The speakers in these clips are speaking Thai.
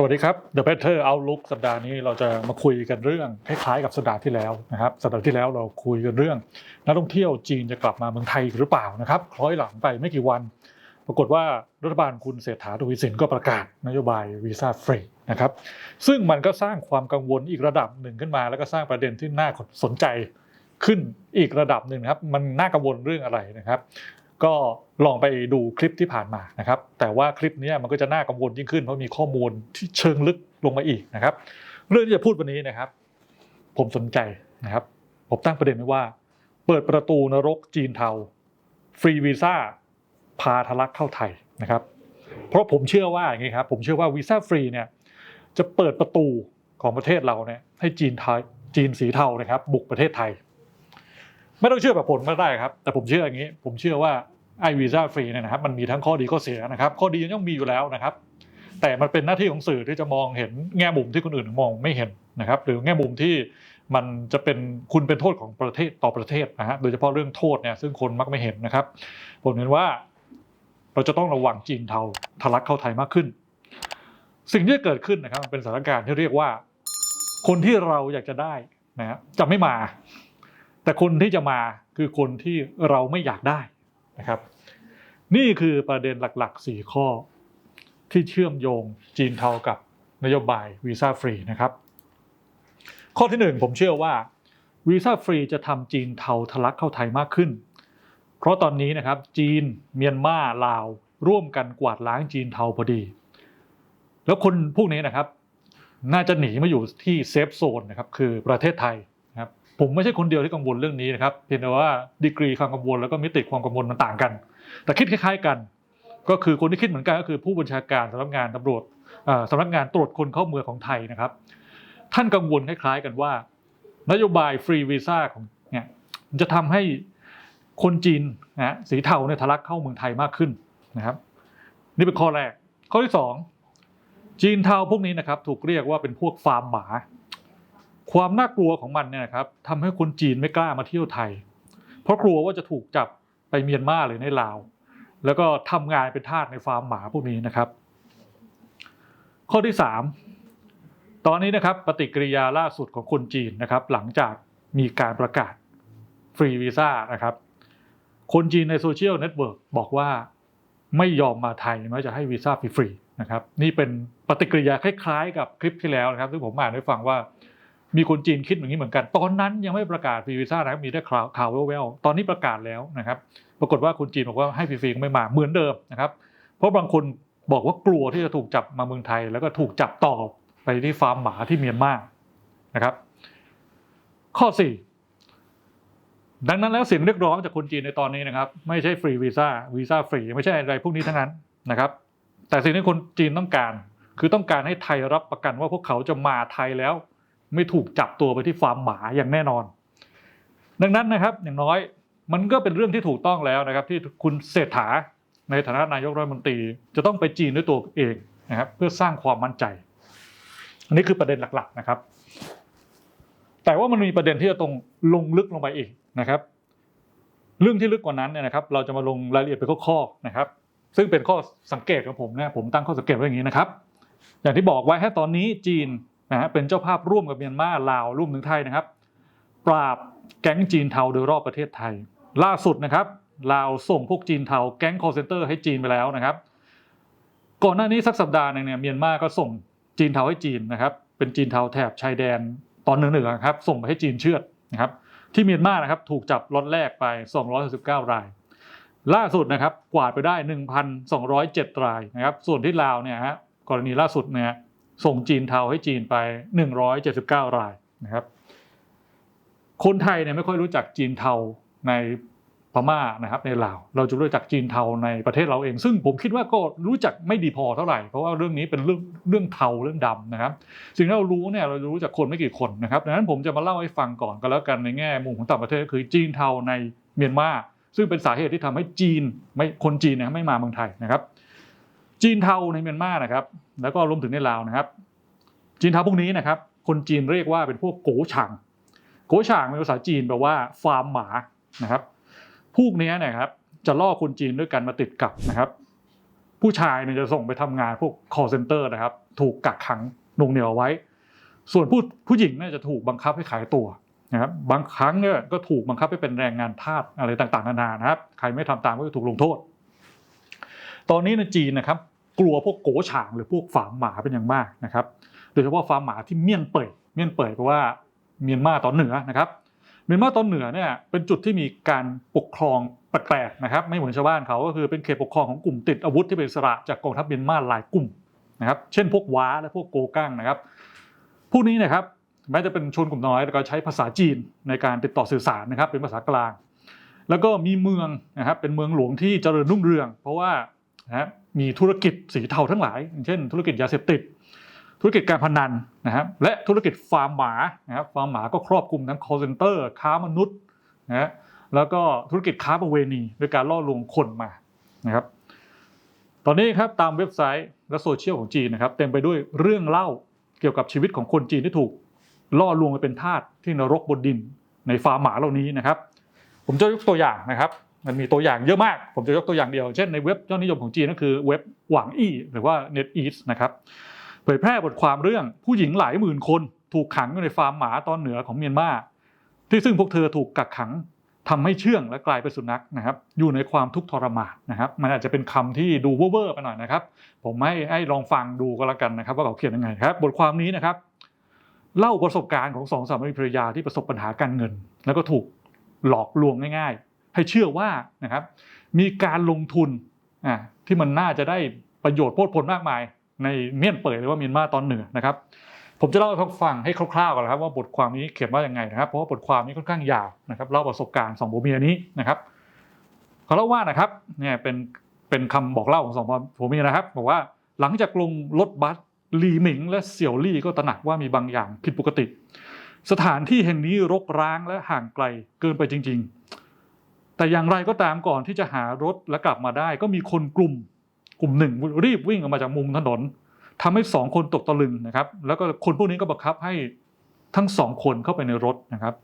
สวัสดีครับ The Better Outlook สัปดาห์นี้เราจะมาคุยกันเรื่องคล้ายๆกับสัปดาห์ที่แล้วนะครับ สัปดาห์ที่แล้วเราคุยกันเรื่องนักท่องเที่ยวจีนจะกลับมาเมืองไทยหรือเปล่านะครับ คล้อยหลังไปไม่กี่วัน ปรากฏว่ารัฐบาลคุณเศรษฐาทวีสินก็ประกาศนโยบายวีซ่าฟรีนะครับ ซึ่งมันก็สร้างความกังวลอีกระดับหนึ่งขึ้นมา แล้วก็สร้างประเด็นที่น่าสนใจขึ้นอีกระดับหนึ่งนะครับ มันน่ากังวลเรื่องอะไรนะครับ ก็ลองไปดูคลิปที่ผ่านมานะครับ แต่ว่าคลิปนี้มันก็จะน่ากังวลยิ่งขึ้นเพราะมีข้อมูลที่เชิงลึกลงมาอีกนะครับ เรื่องที่จะพูดวันนี้นะครับ ผมสนใจนะครับ ผมตั้งประเด็นไว้ว่า เปิดประตูนรกจีนเทา ฟรีวีซ่าพาทะลักเข้าไทยนะครับ เพราะผมเชื่อว่าอย่างนี้ครับผมเชื่อว่าวีซ่าฟรีเนี่ยจะเปิดประตูของประเทศเราเนี่ยให้จีนไทยจีนสีเทานะครับ บุกประเทศไทย ไม่ต้องเชื่อแบบผมก็ได้ครับ แต่ผมเชื่ออย่างนี้ ผมเชื่อว่าไอวีซ่าฟรีเนี่ยนะครับมันมีทั้งข้อดีข้อเสียนะครับ ข้อดียังมีอยู่แล้วนะครับ แต่มันเป็นหน้าที่ของสื่อที่จะมองเห็นแง่มุมที่คนอื่นมองไม่เห็นนะครับ หรือแง่มุมที่มันจะเป็นคุณเป็นโทษของประเทศต่อประเทศนะฮะโดยเฉพาะเรื่องโทษเนี่ยซึ่งคนมักไม่เห็นนะครับ ผมเห็นว่าเราจะต้องระวังจีนเทาทะลักเข้าไทยมากขึ้น สิ่งที่เกิดขึ้นนะครับเป็นสถานการณ์ที่เรียกว่า คนที่เราอยากจะได้นะฮะจะไม่มา แต่คนที่จะมาคือคนที่เราไม่อยากได้นะครับ นี่คือประเด็นหลักๆ 4 ข้อ ที่เชื่อมโยงจีนเทากับนโยบายวีซ่าฟรีนะครับ ข้อที่ 1 ผมเชื่อว่าวีซ่าฟรีจะทำจีนเทาทะลักเข้าไทยมากขึ้น เพราะตอนนี้นะครับจีนเมียนมาลาวร่วมกันกวาดล้างจีนเทาพอดี แล้วคนพวกนี้นะครับ น่าจะหนีมาอยู่ที่เซฟโซนนะครับคือประเทศไทย ผมไม่ใช่คนเดียวที่กังวลเรื่องนี้นะครับเพียงแต่ว่าดีกรีความกังวลแล้วก็มิติความกังวลมันต่างกัน แต่คิดคล้ายๆกัน ก็คือคนที่คิดเหมือนกันก็คือผู้บัญชาการสำนักงานตำรวจสำนักงานตรวจคนเข้าเมืองของไทยนะครับ ท่านกังวลคล้ายๆกันว่า นโยบายฟรีวีซ่าของเนี่ยจะทำให้คนจีนนะฮะสีเทาเนี่ยทะลักเข้าเมืองไทยมากขึ้นนะครับ นี่เป็นข้อแรกข้อที่สองจีนเทาพวกนี้นะครับถูกเรียกว่าเป็นพวกฟาร์มหมา ความน่ากลัวของมันเนี่ยนะครับทำให้คนจีนไม่กล้ามาเที่ยวไทย เพราะกลัวว่าจะถูกจับไปเมียนมาหรือในลาว แล้วก็ทำงานเป็นทาสในฟาร์มหมาพวกนี้นะครับ ข้อที่สามตอนนี้นะครับปฏิกิริยาล่าสุดของคนจีนนะครับ หลังจากมีการประกาศฟรีวีซ่านะครับ คนจีนในโซเชียลเน็ตเวิร์กบอกว่าไม่ยอมมาไทยแม้จะให้วีซ่าฟรีๆนะครับ นี่เป็นปฏิกิริยาคล้ายๆ กับคลิปที่แล้วนะครับซึ่งผมอ่านให้ฟังว่า มีคนจีนคิดอย่างนี้เหมือนกัน ตอนนั้นยังไม่ประกาศฟรีวีซ่านะครับมีแต่ข่าวข่าวแววๆตอนนี้ประกาศแล้วนะครับ ปรากฏว่าคนจีนบอกว่าให้ฟรีๆก็ไม่มาเหมือนเดิมนะครับ เพราะบางคนบอกว่ากลัวที่จะถูกจับมาเมืองไทย แล้วก็ถูกจับต่อไปที่ฟาร์มหมาที่เมียนมานะครับ ข้อ 4 ดังนั้นแล้วเสียงเรียกร้องจากคนจีนในตอนนี้นะครับ ไม่ใช่ฟรีวีซ่าวีซ่าฟรีไม่ใช่อะไรพวกนี้ทั้งนั้นนะครับ แต่สิ่งที่คนจีนต้องการ คือต้องการให้ไทยรับประกันว่าพวกเขาจะมาไทยแล้ว ไม่ถูกจับตัวไปที่ฟาร์มหมาอย่างแน่นอน ดังนั้นนะครับอย่างน้อยมันก็เป็นเรื่องที่ถูกต้องแล้วนะครับ ที่คุณเศรษฐาในฐานะนายกรัฐมนตรี จะต้องไปจีนด้วยตัวเองนะครับเพื่อสร้างความมั่นใจ อันนี้คือประเด็นหลักๆนะครับ แต่ว่ามันมีประเด็นที่จะตรงลงลึกลงไปอีกนะครับ เรื่องที่ลึกกว่านั้นเนี่ยนะครับ เราจะมาลงรายละเอียดเป็นข้อๆนะครับ ซึ่งเป็นข้อสังเกตของผมนะผมตั้งข้อสังเกตไว้อย่างนี้นะครับ อย่างที่บอกไว้ให้ตอนนี้จีน นะฮะเป็นเจ้าภาพร่วมกับเมียนมาลาวร่วมถึงไทยนะครับ ปราบแก๊งจีนเทาโดยรอบประเทศไทย ล่าสุดนะครับลาวส่งพวกจีนเทาแก๊ง call center ให้จีนไปแล้วนะครับ ก่อนหน้านี้สักสัปดาห์หนึงเนี่ยเมียนมาก็ส่งจีนเทาให้จีนนะครับ เป็นจีนเทาแถบชายแดนตอนเหนือๆครับ ส่งไปให้จีนเชือดนะครับ ที่เมียนมานะครับถูกจับล็อตแรกไป 269 ราย ล่าสุดนะครับกวาดไปได้ 1,207 รายนะครับ ส่วนที่ลาวเนี่ยฮะกรณีล่าสุดเนี่ย ส่งจีนเทาให้จีนไป 179 รายนะครับ คนไทยเนี่ยไม่ค่อยรู้จักจีนเทาในพม่านะครับในลาว เราจะรู้จักจีนเทาในประเทศเราเอง ซึ่งผมคิดว่าก็รู้จักไม่ดีพอเท่าไหร่เพราะว่าเรื่องนี้เป็นเรื่องเรื่องเทาเรื่องดำนะครับ สิ่งที่เรารู้เนี่ยเรารู้จากคนไม่กี่คนนะครับดังนั้นผมจะมาเล่าให้ฟังก่อนก็แล้วกันในแง่มุมของต่างประเทศก็คือจีนเทาในเมียนมาซึ่งเป็นสาเหตุที่ทำให้จีนไม่คนจีนนยไม่มาเมืองไทยนะครับ จีนเทาในเมียนมานะครับ แล้วก็รวมถึงในลาวนะครับ จีนเทาพวกนี้นะครับ คนจีนเรียกว่าเป็นพวกโกฉางโกฉางเป็นภาษาจีนแปลว่าฟาร์มหมานะครับ พวกนี้นะครับจะล่อคนจีนด้วยกันมาติดกับนะครับ ผู้ชายเนี่ยจะส่งไปทำงานพวก call center นะครับ ถูกกักขังน่งเหนี่ยวไว้ ส่วนผู้ผู้หญิงเนี่ยจะถูกบังคับให้ขายตัวนะครับ บางครั้งเนี่ยก็ถูกบังคับให้เป็นแรงงานทาสอะไรต่างๆนานานะครับ ใครไม่ทำตามก็จะถูกลงโทษ ตอนนี้ในจีนนะครับกลัวพวกโกฉางหรือพวกฝางหมาเป็นอย่างมากนะครับ โดยเฉพาะฟาร์มหมาที่เมี่ยนเป่ยเมี่ยนเป่ยเพราะว่าเมียนมาตอนเหนือนะครับเมียนมาตอนเหนือเนี่ยเป็นจุดที่มีการปกครองแปลกๆนะครับ ไม่เหมือนชาวบ้านเขาก็คือเป็นเขตปกครองของกลุ่มติดอาวุธที่เป็นสระจากกองทัพเมียนมาหลายกลุ่มนะครับเช่นพวกว้าและพวกโกกั้งนะครับพวกนี้นะครับแม้จะเป็นชนกลุ่มน้อยแต่ก็ใช้ภาษาจีนในการติดต่อสื่อสารนะครับเป็นภาษากลาง แล้วก็มีเมืองนะครับเป็นเมืองหลวงที่เจริญรุ่งเรือง เพราะว่า นะฮะมีธุรกิจสีเทาทั้งหลาย เช่น ธุรกิจยาเสพติด ธุรกิจการพนันนะครับและธุรกิจฟาร์มหมานะครับฟาร์มหมาก็ครอบคลุมทั้ง call center ค้ามนุษย์นะฮะแล้วก็ธุรกิจค้าประเวณีโดยการล่อลวงคนมานะครับตอนนี้ครับตามเว็บไซต์และโซเชียลของจีนนะครับเต็มไปด้วยเรื่องเล่าเกี่ยวกับชีวิตของคนจีนที่ถูกล่อลวงไปเป็นทาสที่นรกบนดินในฟาร์มหมาเหล่านี้นะครับ ผมจะยกตัวอย่างนะครับ มันมีตัวอย่างเยอะมาก ผมจะยกตัวอย่างเดียว เช่นในเว็บยอดนิยมของจีนก็คือเว็บหวังอี้หรือว่า NetEase นะครับ เผยแพร่บทความเรื่องผู้หญิงหลายหมื่นคนถูกขังอยู่ในฟาร์มหมาตอนเหนือของเมียนมาที่ซึ่งพวกเธอถูกกักขังทำให้เชื่องและกลายเป็นสุนัขนะครับ อยู่ในความทุกข์ทรมานนะครับ มันอาจจะเป็นคำที่ดูเวอร์ไปหน่อยนะครับ ผมให้ให้ลองฟังดูก็แล้วกันนะครับ ว่าเขาเขียนยังไงครับ บทความนี้นะครับ เล่าประสบการณ์ของสองสามีภรรยาที่ประสบปัญหาการเงิน แล้วก็ถูกหลอกลวงง่ายๆ ให้เชื่อว่านะครับมีการลงทุนที่มันน่าจะได้ประโยชน์โพดผลมากมายในเมียนเป่ยหรือว่าเมียนมาตอนเหนือนะครับ ผมจะเล่าให้ฟังให้คร่าวๆก่อนนะครับว่าบทความนี้เขียนว่าอยังไงนะครับ เพราะว่าบทความนี้ค่อนข้างยาวนะครับเล่าประสบการณ์สองผัวเมียนี้นะครับเขาเล่าว่านะครับเนี่ยเป็นเป็นคำบอกเล่าของสองผัวเมียนะครับบอกว่าหลังจากลงรถบัสลีหมิง และเสี่ยวลี่ก็ตระหนักว่ามีบางอย่างผิดปกติ สถานที่แห่งนี้รกร้างและห่างไกลเกินไปจริง ๆ แต่อย่างไรก็ตามก่อนที่จะหารถและกลับมาได้ ก็มีคนกลุ่มกลุ่มหนึ่งรีบวิ่งออกมาจากมุมถนนทำให้สองคนตกตะลึงนะครับ แล้วก็คนพวกนี้ก็บังคับให้ทั้งสองคนเข้าไปในรถนะครับ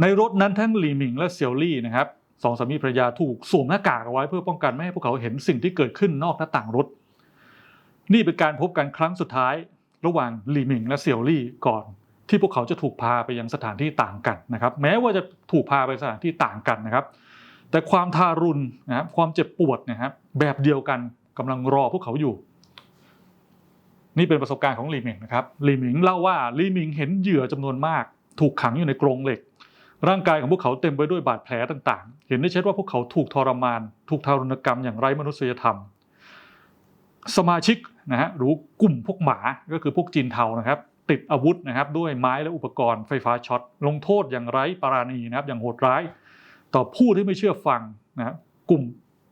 ในรถนั้นทั้งหลีหมิงและเซียวลี่นะครับสองสามีภรรยาถูกสวมหน้ากากเอาไว้เพื่อป้องกันไม่ให้พวกเขาเห็นสิ่งที่เกิดขึ้นนอกหน้าต่างรถ นี่เป็นการพบกันครั้งสุดท้าย ระหว่างหลีหมิงและเซียวลี่ก่อน ที่พวกเขาจะถูกพาไปยังสถานที่ต่างกันนะครับ แม้ว่าจะถูกพาไปสถานที่ต่างกันนะครับ แต่ความทารุณนะครับความเจ็บปวดนะครับแบบเดียวกันกำลังรอพวกเขาอยู่ นี่เป็นประสบการณ์ของลีหมิงนะครับลีหมิงเล่าว่าลีหมิงเห็นเหยื่อจำนวนมาก ถูกขังอยู่ในกรงเหล็ก ร่างกายของพวกเขาเต็มไปด้วยบาดแผลต่างๆ เห็นได้ชัดว่าพวกเขาถูกทรมาน ถูกทารุณกรรมอย่างไร้มนุษยธรรม สมาชิกนะฮะหรือกลุ่มพวกหมาก็คือพวกจีนเทานะครับ ติดอาวุธนะครับด้วยไม้และอุปกรณ์ไฟฟ้าช็อตลงโทษอย่างไร้ปราณีนะครับอย่างโหดร้าย ต่อผู้ที่ไม่เชื่อฟังนะครับกลุ่ม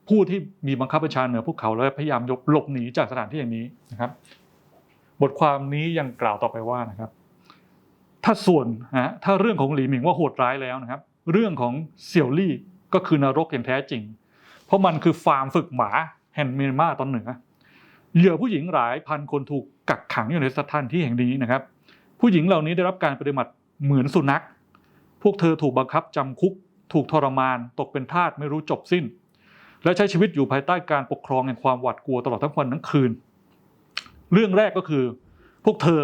ผู้ที่มีบังคับบัญชาเหนือพวกเขาและพยายามยบหลบหนีจากสถานที่อย่างนี้นะครับ บทความนี้ยังกล่าวต่อไปว่านะครับ ถ้าส่วนนะถ้าเรื่องของหลีหมิงว่าโหดร้ายแล้วนะครับ เรื่องของเสี่ยวลี่ก็คือนรกอย่างแท้จริง เพราะมันคือฟาร์มฝึกหมาแห่งเมียนมาตอนเหนือเหยื่อผู้หญิงหลายพันคนถูก กักขังอยู่ในสถานที่แห่งนี้นะครับ ผู้หญิงเหล่านี้ได้รับการปฏิบัติเหมือนสุนัข พวกเธอถูกบังคับจำคุก ถูกทรมาน ตกเป็นทาสไม่รู้จบสิ้น และใช้ชีวิตอยู่ภายใต้การปกครองแห่งความหวาดกลัวตลอดทั้งวันทั้งคืน เรื่องแรกก็คือ พวกเธอ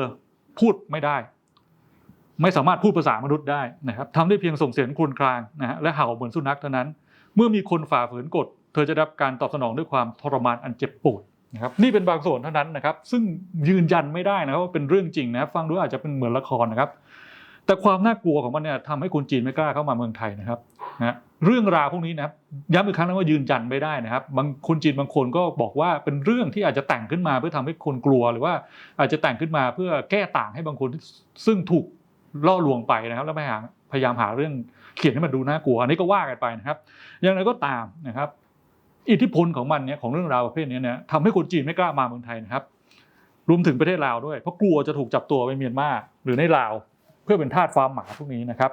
พูดไม่ได้ ไม่สามารถพูดภาษามนุษย์ได้นะครับทำได้เพียงส่งเสียงครวญครางนะฮะและเห่าเหมือนสุนัขเท่านั้น เมื่อมีคนฝ่าฝืนกฎ เธอจะได้รับการตอบสนองด้วยความทรมานอันเจ็บปวด นะครับนี่เป็นบางส่วนเท่านั้นนะครับซึ่งยืนยันไม่ได้นะครับว่าเป็นเรื่องจริงนะครับฟังดูอาจจะเป็นเหมือนละครนะครับ แต่ความน่ากลัวของมันเนี่ยทำให้คนจีนไม่กล้าเข้ามาเมืองไทยนะครับนะเรื่องราวพวกนี้นะครับย้ำอีกครั้งนะว่ายืนยันไม่ได้นะครับ บางคนจีนบางคนก็บอกว่าเป็นเรื่องที่อาจจะแต่งขึ้นมาเพื่อทำให้คนกลัวหรือว่าอาจจะแต่งขึ้นมาเพื่อแก้ต่างให้บางคนซึ่งถูกล่อลวงไปนะครับ แล้วพยายามพยายามหาเรื่องเขียนให้มันดูน่ากลัวอันนี้ก็ว่ากันไปนะครับ อย่างไรก็ตามนะครับ อิทธิพลของมันเนี่ยของเรื่องราวประเภทนี้เนี่ยทำให้คนจีนไม่กล้ามาเมืองไทยนะครับ รวมถึงประเทศลาวด้วยเพราะกลัวจะถูกจับตัวไปเมียนมาหรือในลาว เพื่อเป็นทาสฟาร์มหมาพวกนี้นะครับ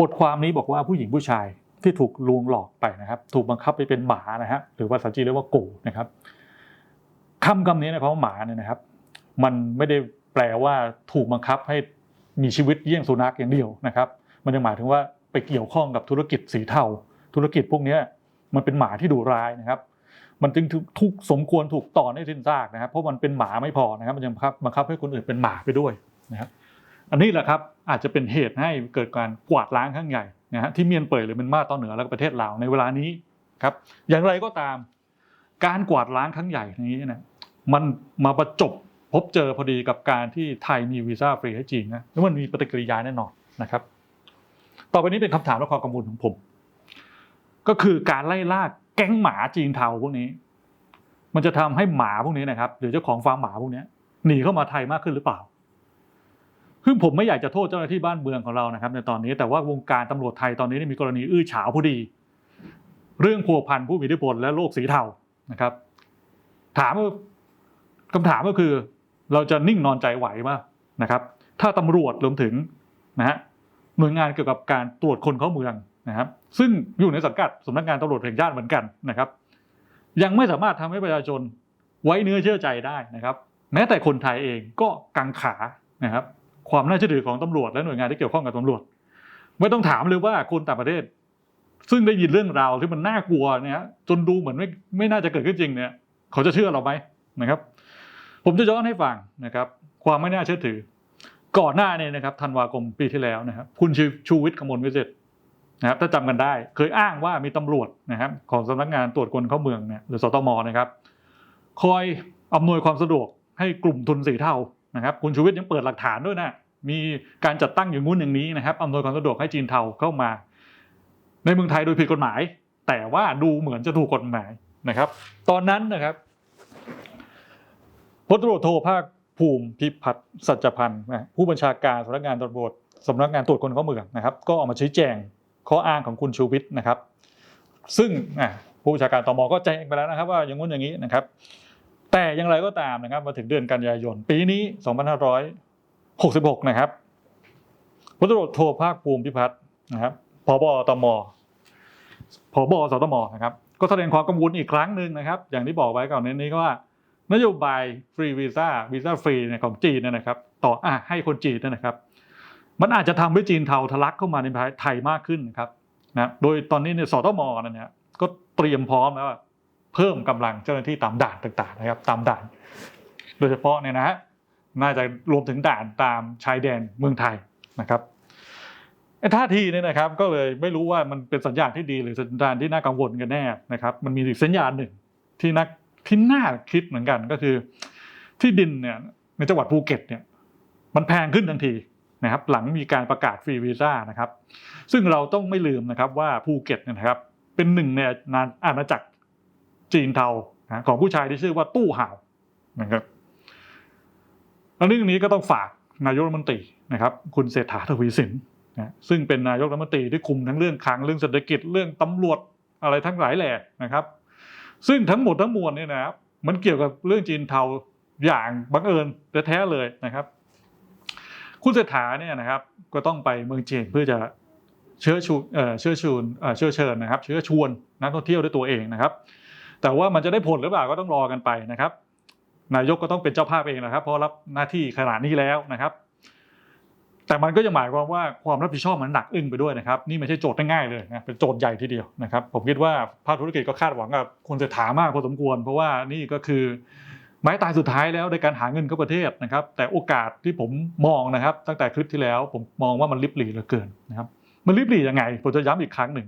บทความนี้บอกว่าผู้หญิงผู้ชายที่ถูกลวงหลอกไปนะครับ ถูกบังคับไปเป็นหมานะฮะหรือภาษาจีนเรียกว่าโกนะครับคำคำนี้นะคำว่าหมาเนี่ยนะครับ มันไม่ได้แปลว่าถูกบังคับให้มีชีวิตเยี่ยงสุนัขอย่างเดียวนะครับ มันยังหมายถึงว่าไปเกี่ยวข้องกับธุรกิจสีเทาธุรกิจพวกนี้ มันเป็นหมาที่ดุร้ายนะครับ มันจึงทุกสมควรถูกต่อให้สิ้นซากนะครับ เพราะมันเป็นหมาไม่พอนะครับ มันยังบังคับบังคับให้คนอื่นเป็นหมาไปด้วยนะครับ อันนี้แหละครับอาจจะเป็นเหตุให้เกิดการกวาดล้างครั้งใหญ่นะฮะที่เมียนเปยหรือเมียนมาตอนเหนือแล้วก็ประเทศลาวในเวลานี้ครับ อย่างไรก็ตาม การกวาดล้างครั้งใหญ่นี้นะมันมาประจบพบเจอพอดีกับการที่ไทยมีวีซ่าฟรีให้จีนนะแล้วมันมีปฏิกิริยาแน่นอนนะครับ ต่อไปนี้เป็นคำถามและความกังวลของผม ก็คือการไล่ล่าแก๊งหมาจีนเทาพวกนี้ มันจะทำให้หมาพวกนี้นะครับ หรือเจ้าของฟาร์มหมาพวกนี้หนีเข้ามาไทยมากขึ้นหรือเปล่าซึ่งผมไม่อยากจะโทษเจ้าหน้าที่บ้านเมืองของเรานะครับ ในตอนนี้แต่ว่าวงการตำรวจไทยตอนนี้มีกรณีอื้อฉาวพอดี เรื่องพัวพันผู้มีอิทธิพลและโลกสีเทานะครับ ถามว่าคำถามก็คือ เราจะนิ่งนอนใจไหวไหมนะครับ ถ้าตำรวจรวมถึงนะฮะหน่วยงานเกี่ยวกับการตรวจคนเข้าเมือง นะครับซึ่งอยู่ในสังกัดสำนักงานตำรวจแห่งชาติเหมือนกันนะครับ ยังไม่สามารถทำให้ประชาชนไว้เนื้อเชื่อใจได้นะครับ แม้แต่คนไทยเองก็กังขานะครับ ความน่าเชื่อถือของตำรวจและหน่วยงานที่เกี่ยวข้องกับตำรวจ ไม่ต้องถามเลยว่าคนต่างประเทศ ซึ่งได้ยินเรื่องราวที่มันน่ากลัวเนี่ยจนดูเหมือนไม่ไม่น่าจะเกิดขึ้นจริงเนี่ย เขาจะเชื่อเราไหมนะครับ ผมจะย้อนให้ฟังนะครับ ความไม่น่าเชื่อถือ ก่อนหน้านี้นะครับธันวาคมปีที่แล้วนะครับ คุณชูวิทย์กมลวิสิทธิ นะครับถ้าจำกันได้เคยอ้างว่ามีตำรวจนะครับของสำนักงานตรวจคนเข้าเมืองเนี่ยหรือสตมนะครับ คอยอำนวยความสะดวกให้กลุ่มทุนสีเทานะครับ คุณชูวิทย์ยังเปิดหลักฐานด้วยนะมีการจัดตั้งอย่างงู้นอย่างนี้นะครับอำนวยความสะดวกให้จีนเทาเข้ามา ในเมืองไทยโดยผิดกฎหมาย แต่ว่าดูเหมือนจะถูกกฎหมายนะครับ ตอนนั้นนะครับพลตำรวจโทภาคภูมิพิพัฒน์สัจพันธ์ผู้บัญชาการสำนักงานตำรวจสำนักงานตรวจคนเข้าเมืองนะครับ ก็ออกมาชี้แจง ข้ออ้างของคุณชูวิทย์นะครับ ซึ่งผู้บัญชาการตมก็แจ้งไปแล้วนะครับ ว่าอย่างงู้นอย่างนี้นะครับ แต่อย่างไรก็ตามนะครับมาถึงเดือนกันยายน ปีนี้ 2566 นะครับพลตำรวจโทภาคภูมิพิพัฒน์นะครับพบตมพบสตมนะครับก็แสดงความกังวลอีกครั้งหนึ่งนะครับ อย่างที่บอกไว้ก่อนในนี้ก็ว่านโยบายฟรีวีซ่าวีซ่าฟรีของจีนนะครับ ต่ออให้คนจีนนะครับ มันอาจจะทำให้จีนเทาทะลักเข้ามาในไทยมากขึ้นนะครับนะโดยตอนนี้เนี่ยสตมนั่นเนี่ยก็เตรียมพร้อมแล้วเพิ่มกำลังเจ้าหน้าที่ตามด่านต่างๆนะครับตามด่าน โดยเฉพาะเนี่ยนะฮะน่าจะรวมถึงด่านตามชายแดนเมืองไทยนะครับไอ้ท่าทีเนี่ยนะครับก็เลยไม่รู้ว่ามันเป็นสัญญาณที่ดีหรือสัญญาณที่น่ากังวลกันแน่นะครับมันมีอีกสัญญาณหนึ่งที่นักที่น่าคิดเหมือนกันก็คือ ที่ดินเนี่ยในจังหวัดภูเก็ตเนี่ยมันแพงขึ้นทันที นะครับหลังมีการประกาศฟรีวีซ่านะครับ ซึ่งเราต้องไม่ลืมนะครับว่าภูเก็ตเนี่ยนะครับ เป็นหนึ่งในอาณาจักรจีนเทาของผู้ชายที่ชื่อว่าตู้ห่าวนะครับแล้วเรื่องนี้ก็ต้องฝากนายกรัฐมนตรีนะครับ คุณเศรษฐาทวีสินนะซึ่งเป็นนายกรัฐมนตรีที่คุมทั้งเรื่องคลังเรื่องเศรษฐกิจเรื่องตำรวจอะไรทั้งหลายแหล่นะครับ ซึ่งทั้งหมดทั้งมวลเนี่ยนะครับมันเกี่ยวกับเรื่องจีนเทาอย่างบังเอิญแท้ๆเลยนะครับ คุณเศรษฐาเนี่ยนะครับก็ต้องไปเมืองจีนเพื่อจะเชื้อชูเอ่อเชื้อชูนเอ่อเชื้อเชิญนะครับ เชื้อชวนนักท่องเที่ยวด้วยตัวเองนะครับ แต่ว่ามันจะได้ผลหรือเปล่าก็ต้องรอกันไปนะครับ นายกก็ต้องเป็นเจ้าภาพเองนะครับเพราะรับหน้าที่ขนาดนี้แล้วนะครับ แต่มันก็จะหมายความว่าความรับผิดชอบมันหนักอึ้งไปด้วยนะครับ นี่ไม่ใช่โจทย์ง่ายๆเลยนะเป็นโจทย์ใหญ่ทีเดียวนะครับ ผมคิดว่าภาคธุรกิจก็คาดหวังกับคุณเศรษฐามากพอสมควร เพราะว่านี่ก็คือ ไม้ตายสุดท้ายแล้วในการหาเงินเข้าประเทศนะครับ แต่โอกาสที่ผมมองนะครับ ตั้งแต่คลิปที่แล้วผมมองว่ามันลิบหลีเหลือเกินนะครับ มันลิบหลียังไง ผมจะย้ำอีกครั้งหนึ่ง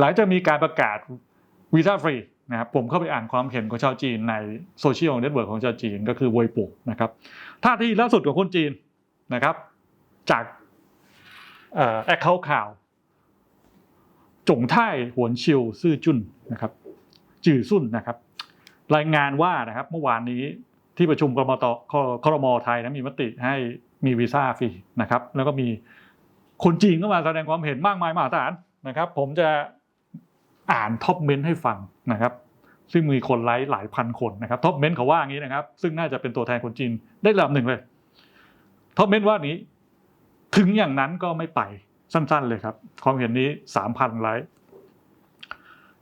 หลังจากมีการประกาศวีซ่าฟรีนะครับผมเข้าไปอ่านความเห็นของชาวจีนในโซเชียลเน็ตเวิร์กของชาวจีนก็คือเวยปู่นะครับท่าทีล่าสุดของคนจีนนะครับ จากแอคเคาท์ข่าวจงไท่หวนชิวซื่อจุนนะครับจื่อซุ่นนะครับ รายงานว่านะครับเมื่อวานนี้ที่ประชุมกรมตครมไทยนะมีมติให้มีวีซ่าฟรีนะครับ แล้วก็มีคนจีนก็มาแสดงความเห็นมากมายมหาศาลนะครับ ผมจะอ่านท็อปเมนต์ให้ฟังนะครับ ซึ่งมีคนไลค์หลายพันคนนะครับท็อปเมนต์เขาว่าอย่างนี้นะครับ ซึ่งน่าจะเป็นตัวแทนคนจีนได้ระดับหนึ่งเลยท็อปเมนต์ว่านี้ ถึงอย่างนั้นก็ไม่ไปสั้น ๆ เลยครับ ความเห็นนี้สามพันไลค์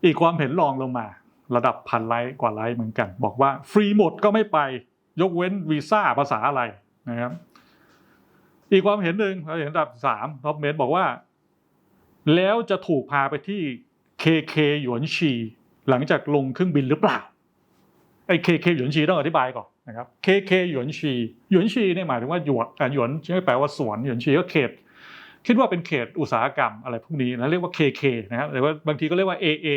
อีกความเห็นรองลงมา ระดับพันไลค์กว่าไลค์เหมือนกัน บอกว่าฟรีหมดก็ไม่ไป ยกเว้นวีซ่าภาษาอะไรนะครับ อีกความเห็นหนึ่งเราเห็นระดับสามท็อปเมนบอกว่า แล้วจะถูกพาไปที่เค KK หยวนชี หลังจากลงเครื่องบินหรือเปล่าไอ้ KK หยวนชีต้องอธิบายก่อนนะครับ KK หยวนชีหยวนชีเนี่ยหมายถึงว่าหยวนอะหยวนไม่แปลว่าสวนหยวนชีก็เขตคิดว่าเป็นเขตอุตสาหกรรมอะไรพวกนี้นะเรียกว่า KK นะครับหรือว่าบางทีก็เรียกว่า AA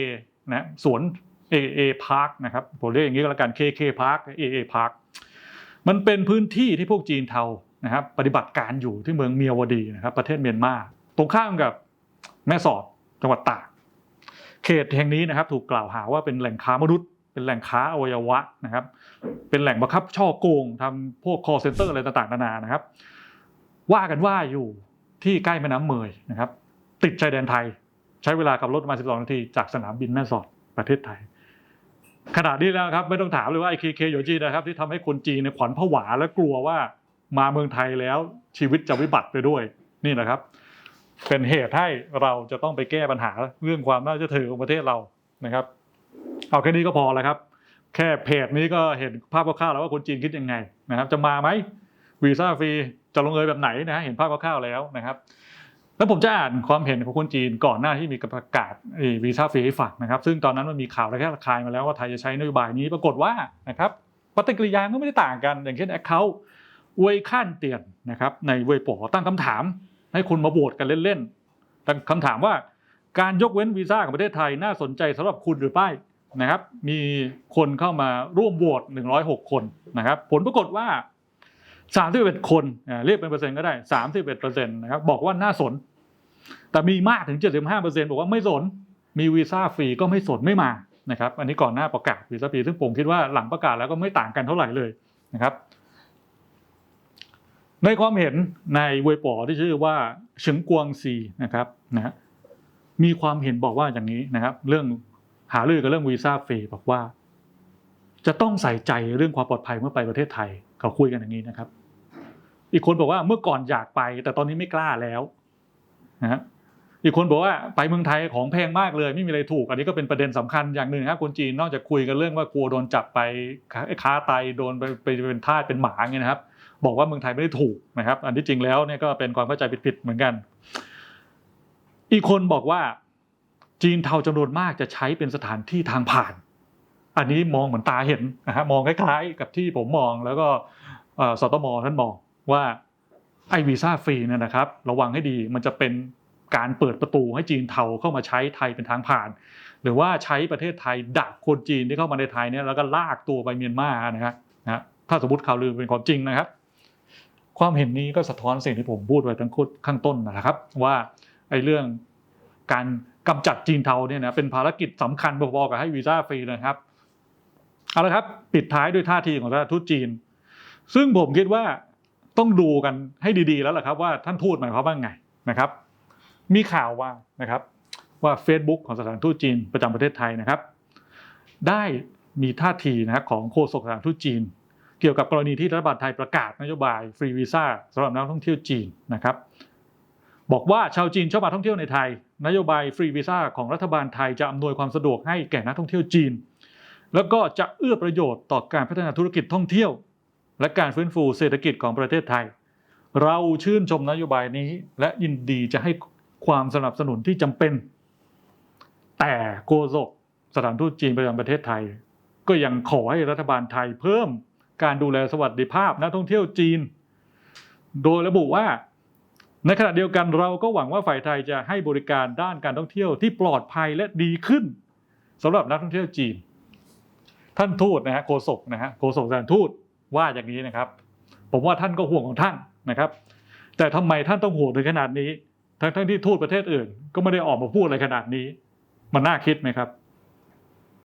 นะสวน AA Park นะครับผมเรียกอย่างนี้ก็แล้วกัน KK Park AA Park มันเป็นพื้นที่ที่พวกจีนเทานะครับปฏิบัติการอยู่ที่เมืองเมียวดีนะครับประเทศเมียนมาตรงข้ามกับแม่สอดจังหวัดตากเขตแห่งนี้นะครับถูกกล่าวหาว่าเป็นแหล่งค้ามนุษย์ เป็นแหล่งค้าอวัยวะนะครับ เป็นแหล่งบังคับช่อโกงทำพวก call center อะไรต่างๆนานานะครับ ว่ากันว่าอยู่ที่ใกล้แม่น้ำเมยนะครับ ติดชายแดนไทย ใช้เวลาขับรถมา12นาทีจากสนามบินแม่สอดประเทศไทย ขนาดนี้แล้วครับไม่ต้องถามเลยว่าไอเคเคโยจีนะครับที่ทำให้คนจีนเนี่ยขวัญผวาและกลัวว่ามาเมืองไทยแล้วชีวิตจะวิบัติไปด้วยนี่นะครับ เป็นเหตุให้เราจะต้องไปแก้ปัญหาเรื่องความน่าเชื่อถือของประเทศเรานะครับ เอาแค่นี้ก็พอแล้วครับ แค่เพจนี้ก็เห็นภาพคร่าวๆแล้วว่าคนจีนคิดยังไงนะครับ จะมาไหมวีซ่าฟรีจะลงเอยแบบไหนนะฮะเห็นภาพคร่าวๆแล้วนะครับ แล้วผมจะอ่านความเห็นของคนจีนก่อนหน้าที่มีประกาศวีซ่าฟรีให้ฟังนะครับซึ่งตอนนั้นมันมีข่าวระแคะระคายมาแล้วว่าไทยจะใช้นโยบายนี้ปรากฏว่านะครับปฏิกิริยาก็ไม่ได้ต่างกัน อย่างเช่นแอคเคาท์เวยขั้นเตียนนะครับในเวยป๋อตั้งคำถาม ให้คนมาโหวตกันเล่นๆตั้งคำถามว่าการยกเว้นวีซ่าของประเทศไทยน่าสนใจสำหรับคุณหรือไม่นะครับ มีคนเข้ามาร่วมโหวต106 คนนะครับ ผลปรากฏว่า 31คนอ่าเรียกเป็นเปอร์เซ็นต์ก็ได้31เอ็ดเปอร์เซ็นต์นะครับบอกว่าน่าสน แต่มีมากถึง75เปอร์เซ็นต์บอกว่าไม่สน มีวีซ่าฟรีก็ไม่สนไม่มานะครับอันนี้ก่อนหน้าประกาศวีซ่าฟรีซึ่งผมคิดว่าหลังประกาศแล้วก็ไม่ต่างกันเท่าไหร่เลยนะครับ ในความเห็นในเวยป๋อที่ชื่อว่าเฉิงกวงซีนะครับนะฮะมีความเห็นบอกว่าอย่างนี้นะครับ เรื่องหาเรื่อกับเรื่องวีซ่าฟรีบอกว่า จะต้องใส่ใจเรื่องความปลอดภัยเมื่อไปประเทศไทยเขาคุยกันอย่างนี้นะครับ อีกคนบอกว่าเมื่อก่อนอยากไป แต่ตอนนี้ไม่กล้าแล้วนะฮะอีกคนบอกว่าไปเมืองไทยของแพงมากเลยไม่มีอะไรถูก อันนี้ก็เป็นประเด็นสำคัญอย่างหนึ่งครับคนจีนนอกจากคุยกันเรื่องว่ากลัวโดนจับไปค้าไตโดนไปไปเป็นทาสเป็นหมาเงี้ยนะครับ บอกว่าเมืองไทยไม่ได้ถูกนะครับ อันที่จริงแล้วเนี่ยก็เป็นความเข้าใจผิดๆเหมือนกัน อีกคนบอกว่าจีนเทาจำนวนมากจะใช้เป็นสถานที่ทางผ่าน อันนี้มองเหมือนตาเห็นนะฮะมองคล้ายๆ กับที่ผมมองแล้วก็สตมท่านมอง ว่าไอวีซ่าฟรีเนี่ยนะครับ ระวังให้ดีมันจะเป็นการเปิดประตูให้จีนเทาเข้ามาใช้ไทยเป็นทางผ่าน หรือว่าใช้ประเทศไทยดักคนจีนที่เข้ามาในไทยเนี่ยแล้วก็ลากตัวไปเมียนมานะฮะนะฮะถ้าสมมติข่าวลือเป็นความจริงนะครับ ความเห็นนี้ก็สะท้อนสิ่งที่ผมพูดไว้ตั้งข้างต้นนะครับ ว่าไอ้เรื่องการกำจัดจีนเทาเนี่ยนะเป็นภารกิจสำคัญพอๆกับให้วีซ่าฟรีนะครับเอาละครับ ปิดท้ายด้วยท่าทีของสถานทูตจีน ซึ่งผมคิดว่า ต้องดูกันให้ดีๆแล้วล่ะครับว่าท่านทูตหมายความว่าไงนะครับ มีข่าวว่านะครับว่า Facebook ของสถานทูตจีนประจำประเทศไทยนะครับ ได้มีท่าทีนะครับของโฆษกสถานทูตจีน เกี่ยวกับกรณีที่รัฐบาลไทยประกาศนโยบายฟรีวีซ่าสำหรับนักท่องเที่ยวจีนนะครับ บอกว่าชาวจีนชอบมาท่องเที่ยวในไทย นโยบายฟรีวีซ่าของรัฐบาลไทยจะอำนวยความสะดวกให้แก่นักท่องเที่ยวจีน แล้วก็จะเอื้อประโยชน์ต่อการพัฒนาธุรกิจท่องเที่ยว และการฟื้นฟูเศรษฐกิจของประเทศไทย เราชื่นชมนโยบายนี้ และยินดีจะให้ความสนับสนุนที่จำเป็น แต่โฆษกสถานทูตจีนประจำประเทศไทย ก็ยังขอให้รัฐบาลไทยเพิ่มการดูแลสวัสดิภาพนักท่องเที่ยวจีน โดยระบุว่า ในขณะเดียวกันเราก็หวังว่าฝ่ายไทยจะให้บริการด้านการท่องเที่ยวที่ปลอดภัยและดีขึ้นสำหรับนักท่องเที่ยวจีน ท่านทูตนะฮะโฆษกนะฮะโฆษกสถานทูต ว่าอย่างนี้นะครับ ผมว่าท่านก็ห่วงของท่านนะครับ แต่ทำไมท่านต้องห่วงถึงขนาดนี้ ทั้งทั้งที่ทูตประเทศอื่น ก็ไม่ได้ออกมาพูดอะไรขนาดนี้ มันน่าคิดไหมครับ